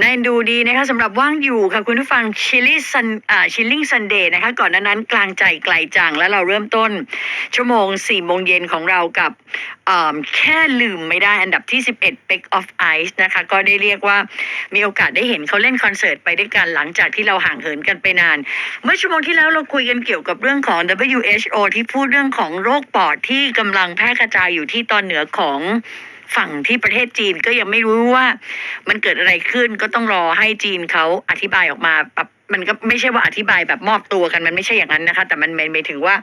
นาดูดีนะคะสำหรับว่างอยู่ค่ะคุณผู้ฟังชิลลี่ซันอ่าชิลลิ่งซันเดย์นะคะ ก่อนหน้านั้นกลางใจไกลจัง แล้วเราเริ่มต้น ชั่วโมง4โมงเย็นของเรากับแค่ลืมไม่ได้อันดับที่ 11 Peck of Ice นะคะ ก็ได้เรียกว่ามีโอกาสได้เห็นเขาเล่นคอนเสิร์ตไปด้วยกันหลังจากที่เราห่างเหินกันไปนาน เมื่อชั่วโมงที่แล้วเราคุยกันเกี่ยวกับเรื่องของ WHO ที่พูดเรื่องของโรคปอดที่กำลังแพร่กระจายอยู่ที่ตอนเหนือของ ฝั่งที่ประเทศจีนก็ยังไม่รู้ว่ามันเกิดอะไรขึ้นก็ต้องรอให้จีนเขาอธิบายออกมาแบบมันก็ไม่ใช่ว่าอธิบายแบบมอบตัวกันมันไม่ใช่อย่างนั้นนะคะ แต่มันหมายถึงว่า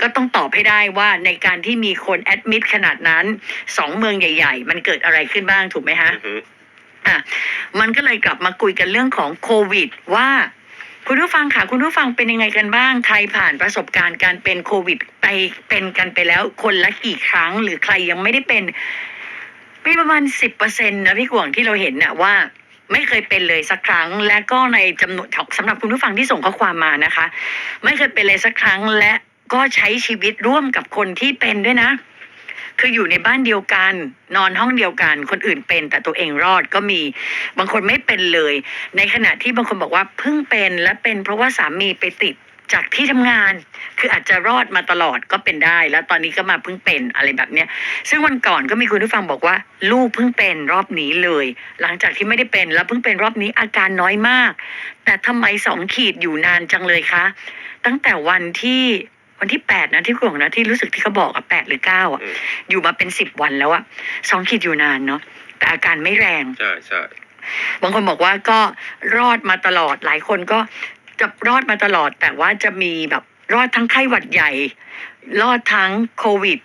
ก็ต้องตอบให้ได้ว่าในการที่มีคนแอดมิดขนาดนั้นสองเมืองใหญ่ ๆ มันเกิดอะไรขึ้นบ้างถูกไหมฮะอะมันก็เลยกลับมาคุยกันเรื่องของโควิด ว่า คุณผู้ฟังค่ะ คุณผู้ฟังเป็นยังไงกันบ้างใครผ่านประสบการณ์การเป็นโควิด ไปเป็นกันไปแล้วคนละกี่ครั้ง หรือใครยังไม่ได้เป็น มีประมาณสิบเปอร์เซ็นต์นะพี่กวงที่เราเห็นน่ะว่าไม่เคยเป็นเลยสักครั้ง และก็ในจำนวนสำหรับคุณผู้ฟังที่ส่งข้อความมานะคะ ไม่เคยเป็นเลยสักครั้งและก็ใช้ชีวิตร่วมกับคนที่เป็นด้วยนะ คืออยู่ในบ้านเดียวกัน นอนห้องเดียวกัน คนอื่นเป็นแต่ตัวเองรอดก็มี บางคนไม่เป็นเลย ในขณะที่บางคนบอกว่าเพิ่งเป็นและเป็นเพราะว่าสามีไปติด จากที่ทำงาน คืออาจจะรอดมาตลอดก็เป็นได้ แล้วตอนนี้ก็มาเพิ่งเป็นอะไรแบบเนี้ย ซึ่งวันก่อนก็มีคุณผู้ฟังบอกว่า ลูกเพิ่งเป็นรอบนี้เลย หลังจากที่ไม่ได้เป็นแล้วเพิ่งเป็นรอบนี้อาการน้อยมาก แต่ทำไมสองขีดอยู่นานจังเลยคะ ตั้งแต่วันที่วันที่แปดนะที่กล่องนะที่รู้สึกที่เขาบอกอะแปดหรือเก้าอะอืมอยู่มาเป็นสิบวันแล้วอะสองขีดอยู่นานเนาะแต่อาการไม่แรงใช่ใช่บางคนบอกว่าก็รอดมาตลอดหลายคนก็ จะรอดมาตลอด แต่ว่าจะมีแบบรอดทั้งไข้หวัดใหญ่ รอดทั้งโควิด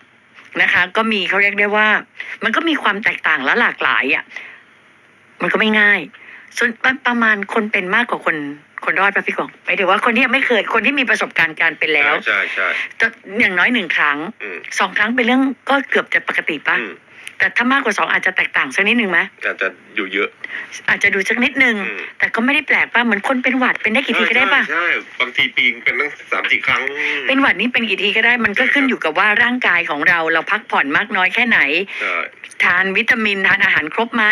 นะคะ ก็มีเขาเรียกได้ว่า มันก็มีความแตกต่างและหลากหลายอะ่ะ มันก็ไม่ง่ายส่วนประประมาณคนเป็นมากกว่าคนคนรอดป่ะพี่กองหมายถึงว่าคนที่ยังไม่เคยคนที่มีประสบการณ์การเป็นแล้วใช่ใช่จะอย่างน้อยหนึ่งครั้งอืมสองครั้งเป็นเรื่องก็เกือบจะปกติป่ะอืม แต่ถ้ามากกว่าสองอาจจะแตกต่างสักนิดหนึ่งไหมอาจจะอยู่เยอะ อาจจะดูสักนิดนึง อืม แต่ก็ไม่ได้แปลกป่ะเหมือนคนเป็นหวัดเป็นได้กี่ทีก็ได้ป่ะ ใช่ใช่บางทีปีนเป็นตั้งสามสี่ครั้ง เป็นหวัดนี่เป็นกี่ทีก็ได้มันก็ขึ้นอยู่กับว่าร่างกายของเราเราพักผ่อนมากน้อยแค่ไหน ใช่ ทานวิตามินทานอาหารครบไหม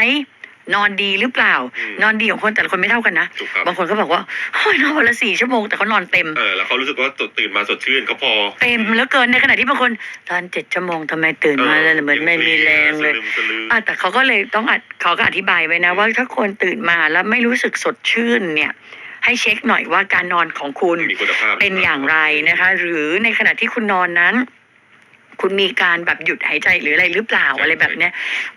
นอนดีหรือเปล่า อืม นอนดีของคนแต่ละคนไม่เท่ากันนะถูกครับบางคนก็บอกว่าโอ้ยนอนวันละสี่ชั่วโมงแต่เขานอนเต็ม เออแล้วเขารู้สึกว่าตื่นมาสดชื่นเขาพอเต็มแล้วเกินในขณะที่บางคนตอนเจ็ดชั่วโมงทำไมตื่นมาแล้วเหมือนไม่มีแรงเลยสมสลืมอะแต่เขาก็เลยต้องอดเขาก็อธิบายไว้นะ ว่าถ้าคนตื่นมาแล้วไม่รู้สึกสดชื่นเนี่ย ให้เช็คหน่อยว่าการนอนของคุณ มีคุณภาพเป็นอย่างไรนะคะ หรือในขณะที่คุณนอนนั้น คุณมีการแบบหยุดหายใจหรืออะไรหรือเปล่าอะไรแบบเนี้ย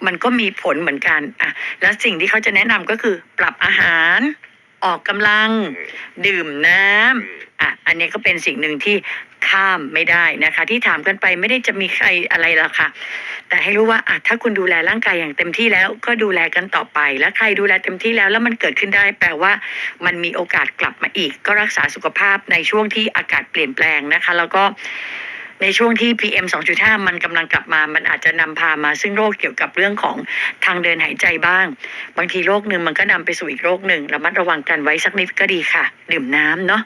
มันก็มีผลเหมือนกันอะแล้วสิ่งที่เขาจะแนะนำก็คือปรับอาหารออกกำลังอืมดื่มน้ำอะอันนี้ก็เป็นสิ่งหนึ่งที่ข้ามไม่ได้นะคะ ที่ถามกันไปไม่ได้จะมีใครอะไรละค่ะ แต่ให้รู้ว่าอะถ้าคุณดูแลร่างกายอย่างเต็มที่แล้วก็ดูแลกันต่อไป แล้วใครดูแลเต็มที่แล้วแล้วมันเกิดขึ้นได้ แปลว่า มันมีโอกาสกลับมาอีก ก็รักษาสุขภาพในช่วงที่อากาศเปลี่ยนแปลงนะคะ แล้วก็ ในช่วงที่ PM 2.5 มันกำลังกลับมา มันอาจจะนำพามาซึ่งโรคเกี่ยวกับเรื่องของทางเดินหายใจบ้าง บางทีโรคหนึ่งมันก็นำไปสู่อีกโรคหนึ่งระมัดระวังกันไว้สักนิดก็ดีค่ะ ดื่มน้ำเนาะ